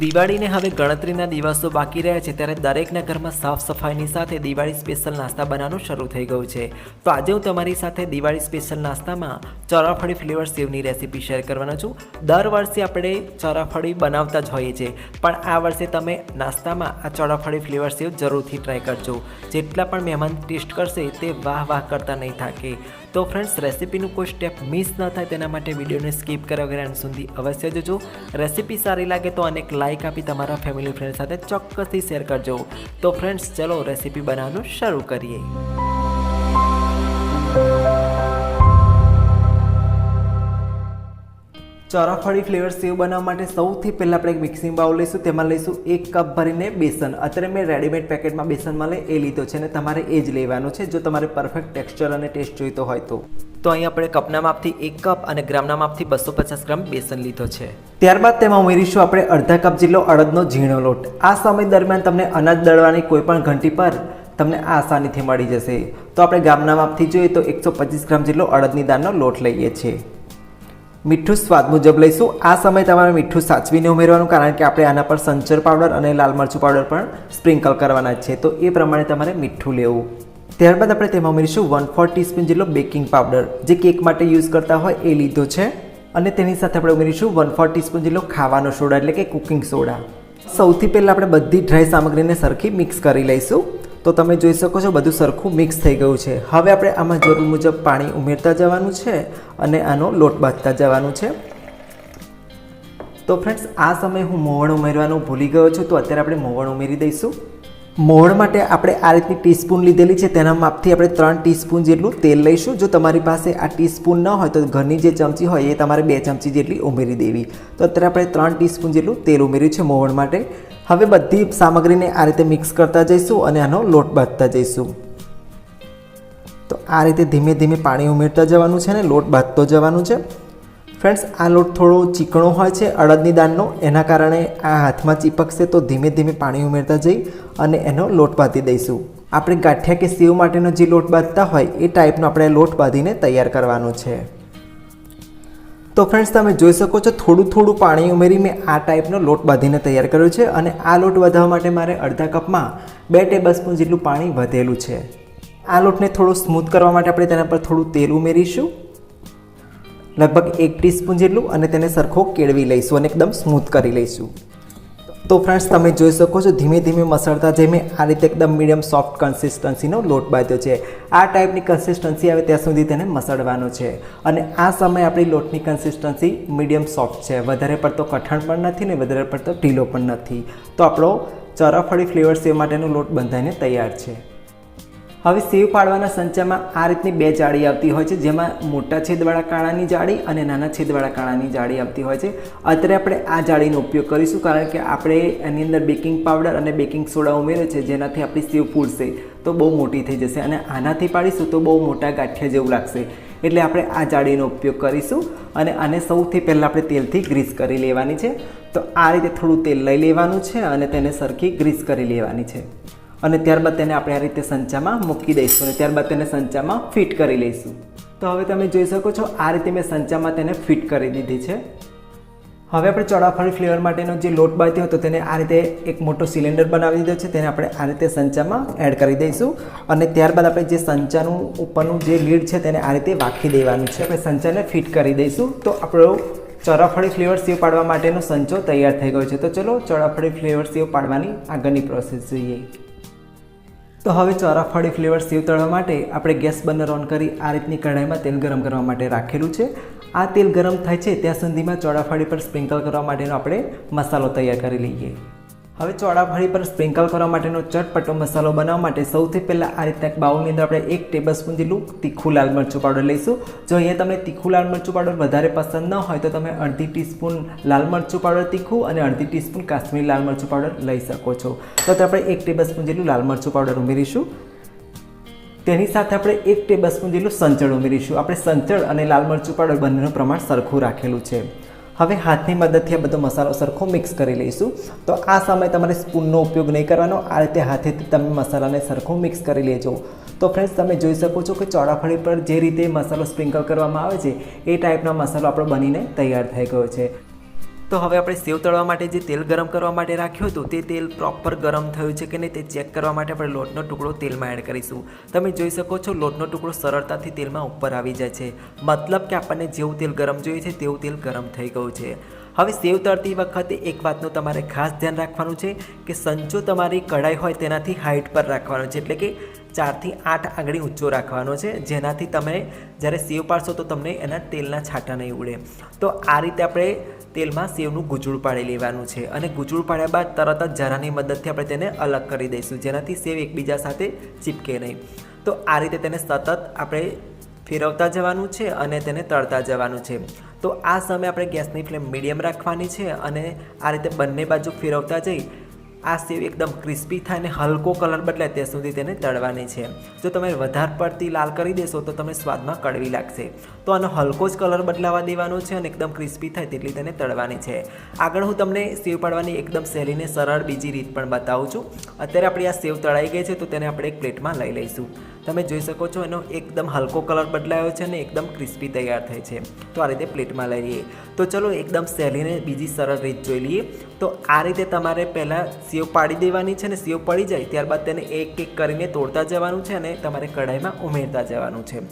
દિવાળીને હવે ગણતરીના દિવસો બાકી રહ્યા છે ત્યારે દરેકના ઘરમાં સાફ સફાઈની સાથે દિવાળી સ્પેશિયલ નાસ્તા બનાવવાનું શરૂ થઈ ગયું છે. તો આજે હું તમારી સાથે દિવાળી સ્પેશિયલ નાસ્તામાં ચોરાફળી ફ્લેવર સેવની રેસીપી શેર કરવાનો છું. દર વર્ષે આપણે ચોરાફળી બનાવતા જ હોઈએ છીએ, પણ આ વર્ષે તમે નાસ્તામાં આ ચોરાફળી ફ્લેવર સેવ જરૂરથી ટ્રાય કરજો. જેટલા પણ મહેમાન ટેસ્ટ કરશે તે વાહ વાહ કરતા નહીં થાકે. તો ફ્રેન્ડ્સ રેસીપીનું કોઈ સ્ટેપ મિસ ન થાય તેના માટે વિડીયોને સ્કીપ કર્યા વગર અંત સુધી અવશ્ય જોજો. રેસીપી સારી લાગે તો અનેક લાઇક આપી તમારા ફેમિલી ફ્રેન્ડ સાથે ચોક્કસથી શેર કરજો. તો ફ્રેન્ડ્સ ચલો રેસીપી બનાવવાનું શરૂ કરીએ. ચોરાફળી ફ્લેવર સેવ બનાવવા માટે સૌથી પહેલાં આપણે એક મિક્સિંગ બાઉલ લઈશું, તેમાં લઈશું એક કપ ભરીને બેસન. અત્યારે મેં રેડીમેડ પેકેટમાં બેસન મળે એ લીધો છે અને તમારે એ જ લેવાનું છે, જો તમારે પરફેક્ટ ટેક્સચર અને ટેસ્ટ જોઈતો હોય તો. તો અહીં આપણે કપના માપથી એક કપ અને ગ્રામના માપથી બસો પચાસ ગ્રામ બેસન લીધો છે. ત્યારબાદ તેમાં ઉમેરીશું આપણે અડધા કપ જેટલો અડદનો ઝીણો લોટ. આ સમય દરમિયાન તમને અનાજ દળવાની કોઈ પણ ઘંટી પર તમને આસાનીથી મળી જશે. તો આપણે ગામના માપથી જોઈએ તો એકસો પચીસ ગ્રામ જેટલો અડદની દાળનો લોટ લઈએ છીએ. મીઠું સ્વાદ મુજબ લઈશું. આ સમય તમારે મીઠું સાચવીને ઉમેરવાનું, કારણ કે આપણે આના પર સંચર પાવડર અને લાલ મરચું પાવડર પણ સ્પ્રિંકલ કરવાના છે. તો એ પ્રમાણે તમારે મીઠું લેવું. ત્યારબાદ આપણે તેમાં ઉમેરીશું વન ફોર ટીસ્પૂન જેટલો બેકિંગ પાવડર જે કેક માટે યુઝ કરતા હોય એ લીધો છે. અને તેની સાથે આપણે ઉમેરીશું વન ફોર ટીસ્પૂન જેટલો ખાવાનો સોડા, એટલે કે કુકિંગ સોડા સૌથી પહેલાં આપણે બધી ડ્રાય સામગ્રીને સરખી મિક્સ કરી લઈશું. તો તમે જોઈ શકો છો બધું સરખું મિક્સ થઈ ગયું છે. હવે આપણે આમાં જરૂર મુજબ પાણી ઉમેરતા જવાનું છે અને આનો લોટ બાંધતા જવાનું છે. તો ફ્રેન્ડ્સ આ સમયે હું મોવણ ઉમેરવાનું ભૂલી ગયો છું, તો અત્યારે આપણે મોવણ ઉમેરી દઈશું. મોણ માટે આપણે આ રીતની ટીસ્પૂન લીધેલી છે, તેના માપથી આપણે ત્રણ ટીસ્પૂન જેટલું તેલ લઈશું. જો તમારી પાસે આ ટીસ્પૂન ન હોય તો ઘરની જે ચમચી હોય એ તમારે બે ચમચી જેટલી ઉમેરી દેવી. તો અત્યારે આપણે ત્રણ ટીસ્પૂન જેટલું તેલ ઉમેર્યું છે મોવણ માટે. હવે બધી સામગ્રીને આ રીતે મિક્સ કરતા જઈશું અને આનો લોટ બાંધતા જઈશું. તો આ રીતે ધીમે ધીમે પાણી ઉમેરતા જવાનું છે અને લોટ બાંધતો જવાનું છે. ફ્રેન્ડ્સ, આ લોટ થોડો ચીકણો હોય છે, અડદની દાળનો. એના કારણે આ હાથમાં ચીપકશે તો ધીમે ધીમે પાણી ઉમેરતા જઈ અને એનો લોટ બાંધી દઈશું. આપણે ગાંઠિયા કે સેવ માટેનો જે લોટ બાંધતા હોય, એ ટાઈપનો આપણે લોટ બાંધીને તૈયાર કરવાનો છે. તો ફ્રેન્ડ્સ તમે જોઈ શકો છો, થોડું થોડું પાણી ઉમેરી મેં આ ટાઈપનો લોટ બાંધીને તૈયાર કર્યો છે અને આ લોટ વધારવા માટે મારે અડધા કપમાં બે ટેબલ સ્પૂન જેટલું પાણી વધેલું છે. આ લોટને થોડો સ્મૂથ કરવા માટે આપણે તેના પર થોડું તેલ ઉમેરીશું. લગભગ એક ટીસ્પૂન જેટલું અને તેને સરખો કેળવી લઈશું અને એકદમ સ્મૂથ કરી લઈશું. તો ફ્રેન્ડ્સ તમે જોઈ શકો છો ધીમે ધીમે મસળતા મેં આ રીતે એકદમ મીડિયમ સોફ્ટ કન્સિસ્ટન્સીનો લોટ બાંધ્યો છે. આ ટાઈપની કન્સિસ્ટન્સી આવે ત્યાં સુધી તેને મસળવાનો છે. અને આ સમયે આપણી લોટની કન્સિસ્ટન્સી મીડિયમ સોફ્ટ છે. વધારે પડતો કઠણ પણ નથી ને વધારે પડતો ઢીલો પણ નથી. તો આપણો ચરાફળી ફ્લેવર સેવ માટેનો લોટ બંધાઈને તૈયાર છે. હવે સેવ પાડવાના સંચામાં આ રીતની બે જાળી આવતી હોય છે, જેમાં મોટા છેદવાળા કાણાની જાળી અને નાના છેદવાળા કાણાની જાળી આવતી હોય છે. અત્યારે આપણે આ જાળીનો ઉપયોગ કરીશું, કારણ કે આપણે એની અંદર બેકિંગ પાવડર અને બેકિંગ સોડા ઉમેરે છે, જેનાથી આપણી સેવ ફૂટશે તો બહુ મોટી થઈ જશે અને આનાથી પાડીશું તો બહુ મોટા ગાંઠિયા જેવું લાગશે. એટલે આપણે આ જાળીનો ઉપયોગ કરીશું અને આને સૌથી પહેલાં આપણે તેલથી ગ્રીસ કરી લેવાની છે. તો આ રીતે થોડું તેલ લઈ લેવાનું છે અને તેને સરખી ગ્રીસ કરી લેવાની છે. અને ત્યારબાદ તેને આપણે આ રીતે સંચામાં મૂકી દઈશું અને ત્યારબાદ તેને સંચામાં ફિટ કરી લઈશું. તો હવે તમે જોઈ શકો છો, આ રીતે મેં સંચામાં તેને ફિટ કરી દીધી છે. હવે આપણે ચોળાફળી ફ્લેવર માટેનો જે લોટ બાંધ્યો હતો તેને આ રીતે એક મોટો સિલિન્ડર બનાવી દીધો છે, તેને આપણે આ રીતે સંચામાં એડ કરી દઈશું. અને ત્યારબાદ આપણે જે સંચાનું ઉપરનું જે લીડ છે તેને આ રીતે વાખી દેવાનું છે. આપણે સંચાને ફિટ કરી દઈશું. તો આપણો ચોરાફળી ફ્લેવર સેવ પાડવા માટેનો સંચો તૈયાર થઈ ગયો છે. તો ચલો ચોરાફળી ફ્લેવર સેવ પાડવાની આગળની પ્રોસેસ જોઈએ. તો હવે ચોરાફળી ફ્લેવર સેવ તળવા માટે આપણે ગેસ બર્નર ઓન કરી આ રીતની કઢાઈમાં તેલ ગરમ કરવા માટે રાખેલું છે. આ તેલ ગરમ થાય છે ત્યાં સુધીમાં ચોરાફળી પર સ્પ્રિંકલ કરવા માટેનો આપણે મસાલો તૈયાર કરી લઈએ. હવે ચોળાફળી પર સ્પ્રિંકલ કરવા માટેનો ચટપટો મસાલો બનાવવા માટે સૌથી પહેલાં આ રીતના એક બાઉલની અંદર આપણે એક ટેબલસ્પૂન જેટલું તીખું લાલ મરચું પાવડર લઈશું. જો અહીંયા તમને તીખું લાલ મરચું પાવડર વધારે પસંદ ન હોય તો તમે અડધી ટીસ્પૂન લાલ મરચું પાવડર તીખું અને અડધી ટીસ્પૂન કાશ્મીરી લાલ મરચું પાવડર લઈ શકો છો. તો આપણે એક ટેબલસ્પૂન જેટલું લાલ મરચું પાવડર ઉમેરીશું. તેની સાથે આપણે એક ટેબલસ્પૂન જેટલું સંચળ ઉમેરીશું. આપણે સંચળ અને લાલ મરચું પાવડર બંનેનું પ્રમાણ સરખું રાખેલું છે. હવે હાથની મદદથી આ બધો મસાલો સરખો મિક્સ કરી લઈશું. તો આ સમયે તમારે સ્પૂનનો ઉપયોગ નહીં કરવાનો, આ રીતે હાથેથી તમે મસાલાને સરખો મિક્સ કરી લેજો. તો ફ્રેન્ડ્સ તમે જોઈ શકો છો કે ચોળાફળી પર જે રીતે મસાલો સ્પ્રિંકલ કરવામાં આવે છે, એ ટાઈપનો મસાલો આપણો બનીને તૈયાર થઈ ગયો છે. તો હવે આપણે સેવ તળવા માટે જે તેલ ગરમ કરવા માટે રાખ્યું હતું, તે તેલ પ્રોપર ગરમ થયું છે કે નહીં તે ચેક કરવા માટે આપણે લોટનો ટુકડો તેલમાં એડ કરીશું. તમે જોઈ શકો છો લોટનો ટુકડો સરળતાથી તેલમાં ઉપર આવી જાય છે. મતલબ કે આપણને જેવું તેલ ગરમ જોઈએ છે, તેવું તેલ ગરમ થઈ ગયું છે. હવે સેવ તળતી વખતે એક વાતનું તમારે ખાસ ધ્યાન રાખવાનું છે કે સંચો તમારી કઢાઈ હોય તેનાથી હાઈટ પર રાખવાનો છે, એટલે કે ચારથી આઠ આંગળી ઊંચો રાખવાનો છે. જેનાથી તમે જ્યારે સેવ પાડશો તો તમને એના તેલના છાંટા નહીં ઉડે. તો આ રીતે આપણે તેલમાં સેવનું ગુજળું પાડી લેવાનું છે અને ગુજળું પાડ્યા બાદ તરત જ જરાની મદદથી આપણે તેને અલગ કરી દઈશું, જેનાથી સેવ એકબીજા સાથે ચીપકે નહીં. તો આ રીતે તેને સતત આપણે ફેરવતા જવાનું છે અને તેને તળતા જવાનું છે. તો આ સમયે આપણે ગેસની ફ્લેમ મીડિયમ રાખવાની છે અને આ રીતે બંને બાજુ ફેરવતા જઈ આ સેવ એકદમ ક્રિસ્પી થાય અને હલકો કલર બદલાય ત્યાં સુધી તેને તળવાની છે. જો તમે વધારે પડતી લાલ કરી દેશો તો તમને સ્વાદમાં કડવી લાગશે. તો આનો હલકો જ કલર બદલાવા દેવાનો છે અને એકદમ ક્રિસ્પી થાય તેટલી તેને તળવાની છે. આગળ હું તમને સેવ પાડવાની એકદમ સહેલીને સરળ બીજી રીત પણ બતાવું છું. અત્યારે આપણી આ સેવ તળાઈ ગઈ છે તો તેને આપણે એક પ્લેટમાં લઈ લઈશું. તમે જોઈ શકો છો એનો એકદમ હલકો કલર બદલાયો છે અને એકદમ ક્રિસ્પી તૈયાર થાય છે. તો આ રીતે પ્લેટમાં લઈ લઈએ. તો ચલો એકદમ સહેલીને બીજી સરળ રીત જોઈ લઈએ. તો આ રીતે તમારે પહેલાં સેવ પાડી દેવાની છે ને સેવ પડી જાય ત્યારબાદ તેને એક એક કરીને તોડતા જવાનું છે અને તમારે કઢાઈમાં ઉમેરતા જવાનું છે.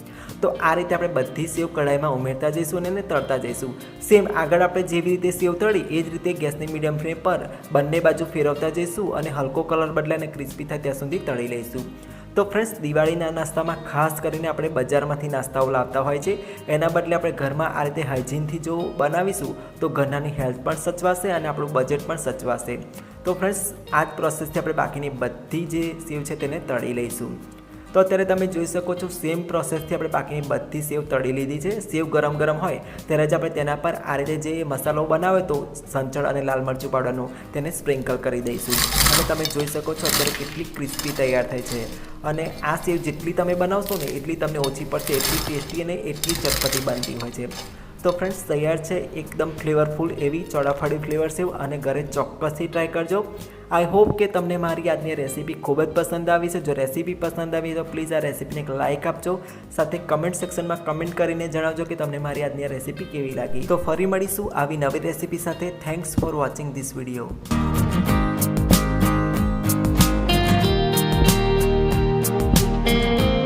તો આ રીતે આપણે બધી સેવ કઢાઈમાં ઉમેરતા જઈશું અને તળતા જઈશું. સેમ આગળ આપણે જેવી રીતે સેવ તળી એ જ રીતે ગેસની મીડિયમ ફ્લેમ પર બંને બાજુ ફેરવતા જઈશું અને હલકો કલર બદલાઈને ક્રિસ્પી થાય ત્યાં સુધી તળી લઈશું. તો ફ્રેન્ડ્સ દિવાળીના નાસ્તામાં ખાસ કરીને આપણે બજારમાંથી નાસ્તાઓ લાવતા હોય છે. એના બદલે આપણે ઘરમાં આ રીતે હાઇજીનથી જો બનાવીશું, તો ઘરનાની હેલ્થ પણ સચવાશે અને આપણું બજેટ પણ સચવાશે. તો ફ્રેન્ડ્સ આ જ પ્રોસેસથી આપણે બાકીની બધી જે સેવ છે તેને તળી લઈશું. તો અત્યારે તમે જોઈ શકો છો સેમ પ્રોસેસથી આપણે બાકીની બધી સેવ તળી લીધી છે. સેવ ગરમ ગરમ હોય, ત્યારે જ આપણે તેના પર આ રીતે જે મસાલો બનાવ્યો તો સંચળ અને લાલ મરચું પાવડરનું તેને સ્પ્રિંકલ કરી દઈશું. અને તમે જોઈ શકો છો, અત્યારે કેટલી ક્રિસ્પી તૈયાર થાય છે. અને આ સેવ જેટલી તમે બનાવશો ને, એટલી તમને ઓછી પડશે, એટલી ટેસ્ટી અને એટલી ચટપટી બનતી હોય છે. તો ફ્રેન્ડ્સ તૈયાર છે, એકદમ ફ્લેવરફુલ એવી ચોળાફળી ફ્લેવર સેવ, અને ઘરે ચોક્કસથી ટ્રાય કરજો. આઈ હોપ કે તમને મારી આજની રેસીપી ખૂબ જ પસંદ આવી છે. જો રેસીપી પસંદ આવી તો પ્લીઝ આ રેસીપીને એક લાઇક આપજો. સાથે કમેન્ટ સેક્શનમાં કમેન્ટ કરીને જણાવજો કે તમને મારી આજની રેસીપી કેવી લાગી. તો ફરી મળીશું આવી નવી રેસીપી સાથે. Thanks for watching this video